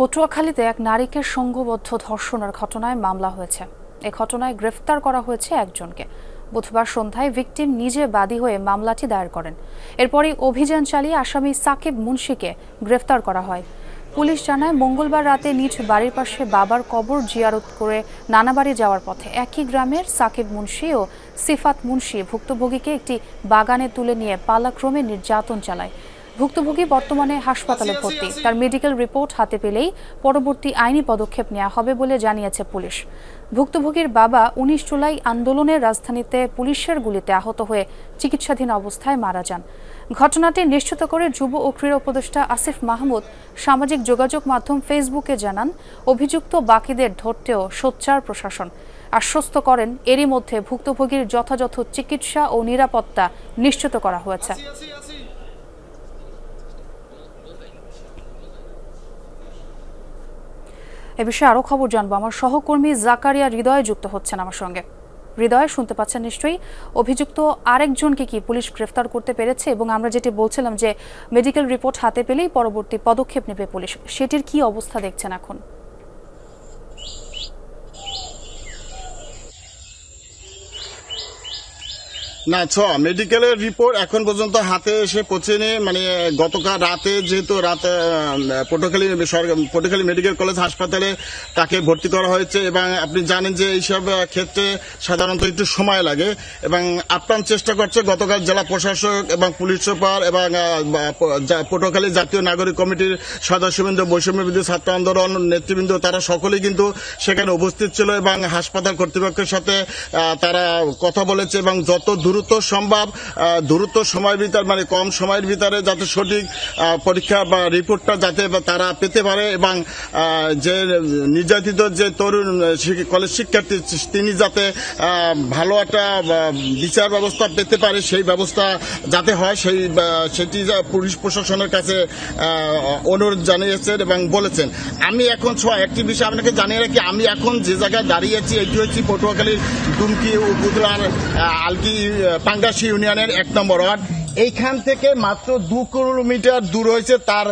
পটুয়াখালীতে এক নারীকে সংঘবদ্ধ ধর্ষণের ঘটনায় মামলা হয়েছে। এ ঘটনায় গ্রেফতার করা হয়েছে একজনকে। বুধবার সন্ধ্যায় ভিকটিম নিজে বাদী হয়ে মামলাটি দায়ের করেন। এরপরই অভিযান চালিয়ে আসামি সাকিব মুন্সিকে গ্রেফতার করা হয়। পুলিশ জানায়, মঙ্গলবার রাতে নিজ বাড়ির পাশে বাবার কবর জিয়ারত করে নানাবাড়ি যাওয়ার পথে একই গ্রামের সাকিব মুন্সি ও সিফাত মুন্সি ভুক্তভোগীকে একটি বাগানে তুলে নিয়ে পালাক্রমে নির্যাতন চালায়। ভুক্তভোগী বর্তমানে হাসপাতালে ভর্তি। তার মেডিকেল রিপোর্ট হাতে পেলেই পরবর্তী আইনি পদক্ষেপ নেওয়া হবে বলে জানিয়েছে পুলিশ। ভুক্তভোগীর বাবা উনিশ জুলাই আন্দোলনের রাজধানীতে পুলিশের গুলিতে আহত হয়ে চিকিৎসাধীন অবস্থায় মারা যান। ঘটনাটি নিশ্চিত করে যুব ও ক্রীড়া উপদেষ্টা আসিফ মাহমুদ সামাজিক যোগাযোগ মাধ্যম ফেসবুকে জানান, অভিযুক্ত বাকিদের ধরতেও সোচ্চার প্রশাসন। আশ্বস্ত করেন, এরই মধ্যে ভুক্তভোগীর যথাযথ চিকিৎসা ও নিরাপত্তা নিশ্চিত করা হয়েছে। এ বিষয়ে আরও খবর জানব। আমার সহকর্মী জাকারিয়া হৃদয় যুক্ত হচ্ছেন আমার সঙ্গে। হৃদয়, শুনতে পাচ্ছেন নিশ্চয়ই? অভিযুক্ত আরেকজনকে কি পুলিশ গ্রেফতার করতে পেরেছে? এবং আমরা যেটি বলছিলাম যে মেডিকেল রিপোর্ট হাতে পেলেই পরবর্তী পদক্ষেপ নেবে পুলিশ। সেটির কি অবস্থা দেখছেন এখন? না ছ মেডিকেলের রিপোর্ট এখন পর্যন্ত হাতে এসে পৌঁছেনি। মানে গতকাল রাতে যেহেতু রাতে সরকার পটুয়াখালী মেডিকেল কলেজ হাসপাতালে তাকে ভর্তি করা হয়েছে এবং আপনি জানেন যে এইসব ক্ষেত্রে সাধারণত একটু সময় লাগে এবং আপ্রাণ চেষ্টা করছে গতকাল জেলা প্রশাসক এবং পুলিশ সুপার এবং আহ, বা, প- জা- পটুয়াখালী জাতীয় নাগরিক কমিটির সদস্যবৃন্দ বৈষম্য বিরোধী ছাত্র আন্দোলন নেতৃবৃন্দ তারা সকলেই কিন্তু সেখানে উপস্থিত ছিল এবং হাসপাতাল কর্তৃপক্ষের সাথে তারা কথা বলেছে এবং যত দ্রুত সম্ভব দ্রুত সময়ের ভিতর মানে কম সময়ের ভিতরে যাতে সঠিক পরীক্ষা বা রিপোর্টটা যাতে তারা পেতে পারে এবং যে নির্যাতিত যে তরুণ কলেজ শিক্ষার্থী, তিনি যাতে ভালো একটা বিচার ব্যবস্থা পেতে পারে, সেই ব্যবস্থা যাতে হয়, সেই সেটি পুলিশ প্রশাসনের কাছে অনুরোধ জানিয়েছেন এবং বলেছেন। আমি এখন ছোঁয়া, একটি বিষয় আপনাকে জানিয়ে রাখি, আমি এখন যে জায়গায় দাঁড়িয়ে আছি, এটি হচ্ছে পটুয়াখালীর ডুমকি উপজেলার আলকি পাঙ্গাসি ইউনিয়নের এক নম্বর ওয়ার্ড। এইখান থেকে মাত্র দু কিলোমিটার দূর হয়েছে তার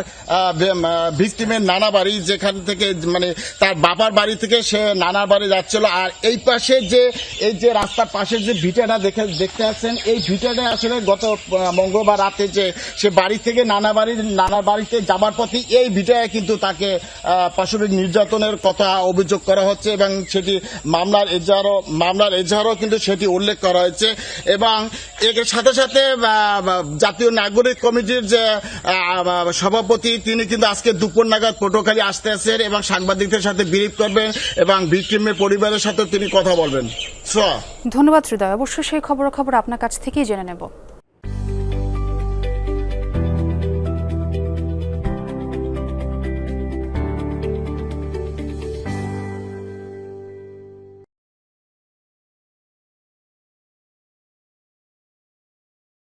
ভিক্টিমের নানা বাড়ি, যেখান থেকে মানে তার বাবার বাড়ি থেকে সে নানা বাড়ি যাচ্ছিল। আর এই পাশে যে, এই যে রাস্তার পাশে যে ভিটাটা দেখে, দেখতে পাচ্ছেন, এই ভিটাটা আসলে গত মঙ্গলবার রাতে যে, সে বাড়ি থেকে নানা বাড়ির, নানা বাড়িতে যাবার পথে এই ভিটায় কিন্তু তাকে পাশবিক নির্যাতনের কথা অভিযোগ করা হচ্ছে এবং সেটি মামলার এজাহারও মামলার এজাহারও কিন্তু সেটি উল্লেখ করা হয়েছে। এবং এর সাথে সাথে জাতীয় নাগরিক কমিটির যে সভাপতি, তিনি কিন্তু আজকে দুপুর নাগাদ পটুয়াখালী আসতে আসেন এবং সাংবাদিকদের সাথে বিরিফ করবেন এবং ভিক্টিমের পরিবারের সাথে তিনি কথা বলবেন। ধন্যবাদ হৃদয় অবশ্যই সেই খবর খবর আপনার কাছ থেকেই জেনে নেব।